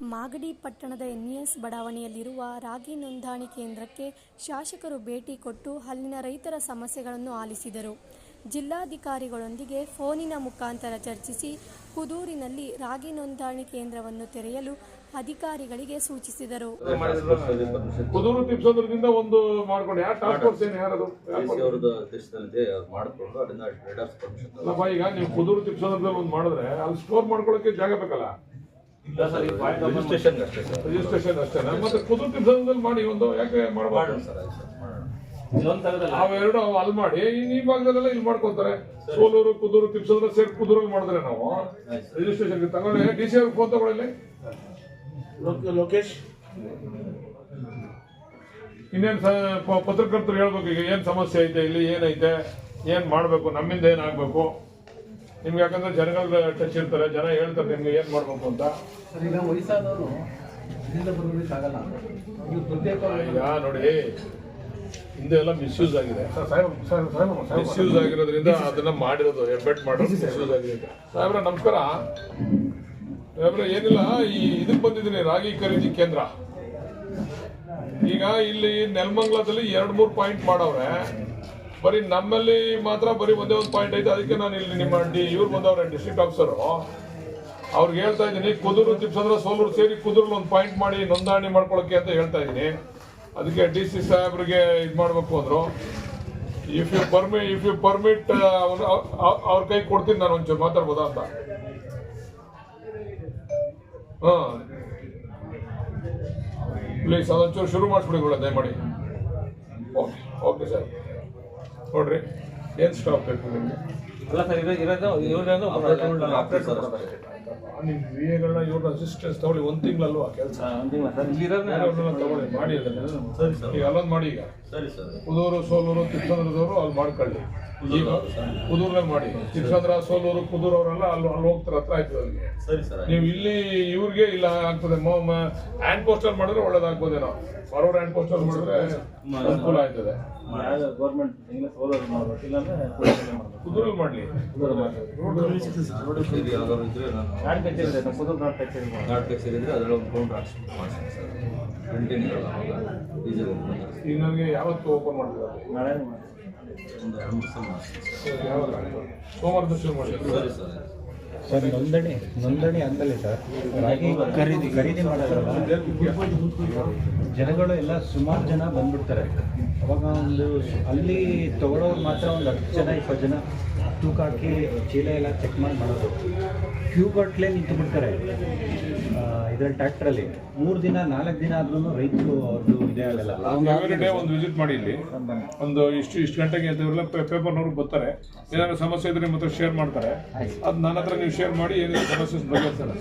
ಮಾಗಡಿ ಪಟ್ಟಣದ ಎನ್ಇಎಸ್ ಬಡಾವಣೆಯಲ್ಲಿರುವ ರಾಗಿ ನೋಂದಣಿ ಕೇಂದ್ರಕ್ಕೆ ಶಾಸಕರು ಭೇಟಿ ಕೊಟ್ಟು ಅಲ್ಲಿನ ರೈತರ ಸಮಸ್ಯೆಗಳನ್ನು ಆಲಿಸಿದರು. ಜಿಲ್ಲಾಧಿಕಾರಿಗಳೊಂದಿಗೆ ಫೋನಿನ ಮುಖಾಂತರ ಚರ್ಚಿಸಿ ಕುದೂರಿನಲ್ಲಿ ರಾಗಿ ನೋಂದಣಿ ಕೇಂದ್ರವನ್ನು ತೆರೆಯಲು ಅಧಿಕಾರಿಗಳಿಗೆ ಸೂಚಿಸಿದರು. ಮಾಡಿದ್ರೆ ಅಲ್ಲಿ ಸ್ಟೋರ್ ಮಾಡ್ಕೊಳ್ಳೋಕೆ ಜಾಗ ಬೇಕಲ್ಲ? ರಿಜಿಸ್ಟ್ರೇಷನ್ ಅಷ್ಟೇ ಸರ್. ರಿಜಿಸ್ಟ್ರೇಷನ್ ಅಷ್ಟೇ. ಮತ್ತೆ ಕುದೂರು ತಿಪ್ಸೋದ್ರಲ್ಲಿ ಮಾಡಿ ಒಂದು ಯಾಕೆ ಮಾಡಬಾರ್ದು? ಸರ್ ಸರ್ ಅವೆರಡು ಅಲ್ಲಿ ಮಾಡಿ ಈ ಭಾಗದಲ್ಲೆಲ್ಲ ಇಲ್ಲಿ ಮಾಡ್ಕೊಂತಾರೆ. ಸೋಲೂರು ಕುದೂರು ತಿಪ್ಸೋದ್ರ ಸೇರಿ ಕುದೂರಲ್ಲಿ ಮಾಡಿದ್ರೆ ನಾವು. ಸರ್. ರಿಜಿಸ್ಟ್ರೇಷನ್ ತಗೊಂಡೆ ಡಿ ಸಿ ಅವ್ರಿಗೆ ಫೋನ್ ತಗೊಳ್ಳಿ ಲೋಕೇಶ್? ಇನ್ನೇನು ಪತ್ರಕರ್ತರು ಹೇಳ್ಬೇಕು ಈಗ ಏನು ಸಮಸ್ಯೆ ಐತೆ ಇಲ್ಲಿ ಏನೈತೆ ಏನು ಮಾಡಬೇಕು ನಮ್ಮಿಂದ ಏನಾಗಬೇಕು ನಿಮ್ಗೆ ಯಾಕಂದ್ರೆ ಜನಗಳ ಟಚ್ ಇರ್ತಾರೆ ಜನ ಹೇಳ್ತಾರೆ ನಿಮ್ಗೆ ಏನು ಮಾಡಬೇಕು ಅಂತ. ಸರ್ ಈಗ ವಯಸ್ಸಾದವರು ಇಲ್ಲಿಂದ ನೀವು ಈಗ ನೋಡಿ ಹಿಂದೆ ಎಲ್ಲ ಮಿಸ್ಯೂಸ್ ಆಗಿದೆ. ಮಿಸ್ಯೂಸ್ ಆಗಿರೋದ್ರಿಂದ ಅದನ್ನ ಮಾಡಿರೋದು ಎಬ್ಬೆಟ್ ಮಾಡೋದು ಮಿಸ್ಯೂಸ್ ಆಗಿದೆ. ಸಾಹೇಬ್ರ ನಮಸ್ಕಾರ. ಸಾಹೇಬ್ರ ಏನಿಲ್ಲ ಈ ಇದಕ್ಕೆ ಬಂದಿದ್ದೀನಿ ರಾಗಿ ಖರೀದಿ ಕೇಂದ್ರ. ಈಗ ಇಲ್ಲಿ ನೆಲಮಂಗ್ಲದಲ್ಲಿ ಎರಡ್ ಮೂರು ಪಾಯಿಂಟ್ ಮಾಡವ್ರೆ. ಬರೀ ನಮ್ಮಲ್ಲಿ ಮಾತ್ರ ಬರೀ ಒಂದೇ ಒಂದು ಪಾಯಿಂಟ್ ಐತೆ, ಅದಕ್ಕೆ ನಾನು ಇಲ್ಲಿ ನಿಮ್ಮ ಡಿ, ಇವ್ರು ಬಂದವ್ರೆ ಡಿಸ್ಟ್ರಿಕ್ಟ್ ಆಫೀಸರು ಅವ್ರಿಗೆ ಹೇಳ್ತಾ ಇದ್ದೀನಿ, ಕುದೂರು ತಿಪ್ಸಂದ್ರ ಸೋಲೂರು ಸೇರಿ ಕುದೂರಲ್ಲಿ ಒಂದು ಪಾಯಿಂಟ್ ಮಾಡಿ ನೋಂದಣಿ ಮಾಡ್ಕೊಳಕ್ಕೆ ಅಂತ ಹೇಳ್ತಾ ಇದ್ದೀನಿ. ಅದಕ್ಕೆ ಡಿ ಸಿ ಸಾಹೇಬ್ರಿಗೆ ಇದು ಮಾಡಬೇಕು ಅಂದ್ರು. If you permit if you permit ಅವ್ರ ಕೈ ಕೊಡ್ತೀನಿ ನಾನು ಒಂಚೂರು ಮಾತಾಡ್ಬೋದಾ ಅಂತ. ಹಾಂ. ಪ್ಲೀಸ್ ಅದೊಂಚೂರು ಶುರು ಮಾಡಿಸ್ಬಿಡಿ ಕೂಡ ದಯಮಾಡಿ. Okay okay sir. ನೋಡ್ರಿ. ಏನು ಸ್ಟಾಪ್ ಬೇಕು ನಿಮಗೆ? ಅಲ್ಲ ಸರ್ ಇರೋ ಇರೋದು ಇವ್ರದ್ದು ನಿಮ್ಮ ವಿ ಎಗಳನ್ನ ಇವ್ರ ಅಸಿಸ್ಟೆನ್ಸ್ ತಗೊಳ್ಳಿ. ಒಂದು ತಿಂಗಳಲ್ವಾ ಕೆಲಸ? ಇಲ್ಲಿರೋದನ್ನ ತಗೊಳ್ಳಿ. ಮಾಡಿ ಅದನ್ನ. ಸರಿ ಸರ್. ಈಗ ಅಲ್ಲೊಂದು ಮಾಡಿ ಈಗ. ಸರಿ ಸರ್. ಕುದೂರು ಸೋಲೂರು ತಿಪ್ಪಂದ್ರದವರು ಅಲ್ಲಿ ಮಾಡ್ಕೊಳ್ಳಿ. ಈಗ ಕುದೂರಲ್ಲಿ ಮಾಡಿ. ಶಿಕ್ಷಂದ್ರ ಸೋಲೂರು ಕುದೂರು ಅವರೆಲ್ಲ ಅಲ್ಲಿ ಅಲ್ಲಿ ಹೋಗ್ತಾರೆ ಹತ್ರ ಆಯ್ತದೆ ಅಲ್ಲಿಗೆ ಸರಿ ಸರ್ ನೀವು ಇಲ್ಲಿ ಇವ್ರಿಗೆ ಇಲ್ಲ ಆಗ್ತದೆ. ಹ್ಯಾಂಡ್ ಪೋಸ್ಟರ್ ಮಾಡಿದ್ರೆ ನಾವು ಫಾರ್ವರ್ಡ್ ಹ್ಯಾಂಡ್ ಪೋಸ್ಟರ್ ಮಾಡಿದ್ರೆ ಅನುಕೂಲ ಆಯ್ತದೆ. ಕುದೂರಲ್ಲಿ ಮಾಡ್ಲಿ. ಈಗ ನನಗೆ ಯಾವತ್ತು ಓಪನ್ ಮಾಡಿದ್ದಾರೆ. ಒಂದು ಎರಡು ಮೂರು ಸಲ ಮಾಡ್ತೀನಿ. ಸೋಮವಾರದ ಶುರು ಮಾಡಿ. ಸರಿ ಸರ್. ಸರ್ ನೋಂದಣಿ ನೋಂದಣಿ ಅಂದಲೇ ಸರ್ ರಾಗಿ ಖರೀದಿ ಖರೀದಿ ಮಾಡೋದ್ರಲ್ಲ ಜನಗಳು ಎಲ್ಲ ಸುಮಾರು ಜನ ಬಂದ್ಬಿಡ್ತಾರೆ. ಅವಾಗ ಒಂದು ಅಲ್ಲಿ ತಗೊಳ್ಳೋರು ಮಾತ್ರ ಒಂದು ಹತ್ತು ಜನ ಇಪ್ಪತ್ತು ಜನ ತೂಕ ಹಾಕಿ ಚೀಲ ಎಲ್ಲ ಚೆಕ್ ಮಾಡಿ ಮಾಡೋದು. ಕ್ಯೂ ಗಟ್ಟಲೆ ನಿಂತು ಬಿಡ್ತಾರೆ. ಇದ್ರಲ್ಲಿ ಟ್ರ್ಯಾಕ್ಟ್ರಲ್ಲಿ ಮೂರು ದಿನ ನಾಲ್ಕು ದಿನ ಆದ್ರೂ ರೈತರು ಅವ್ರದ್ದು ಇದೇ ಆಗಲ್ಲ ಎವ್ರಿ ಡೇ ಒಂದು ವಿಸಿಟ್ ಮಾಡಿ ಇಲ್ಲಿ. ಒಂದು ಇಷ್ಟು ಇಷ್ಟು ಗಂಟೆಗೆ ಪ್ರತಿ ಪೇಪರ್ ಪೇಪರ್ನವ್ರು ಬರ್ತಾರೆ. ಏನಾದ್ರು ಸಮಸ್ಯೆ ಇದ್ರೆ ನಿಮ್ಮ ಹತ್ರ ಶೇರ್ ಮಾಡ್ತಾರೆ. ಅದು ನನ್ನ ಹತ್ರ ನೀವು ಶೇರ್ ಮಾಡಿ ಏನೇನು ಸಮಸ್ಯೆ ಬಗೆಹರಿಸ್ತಾರೆ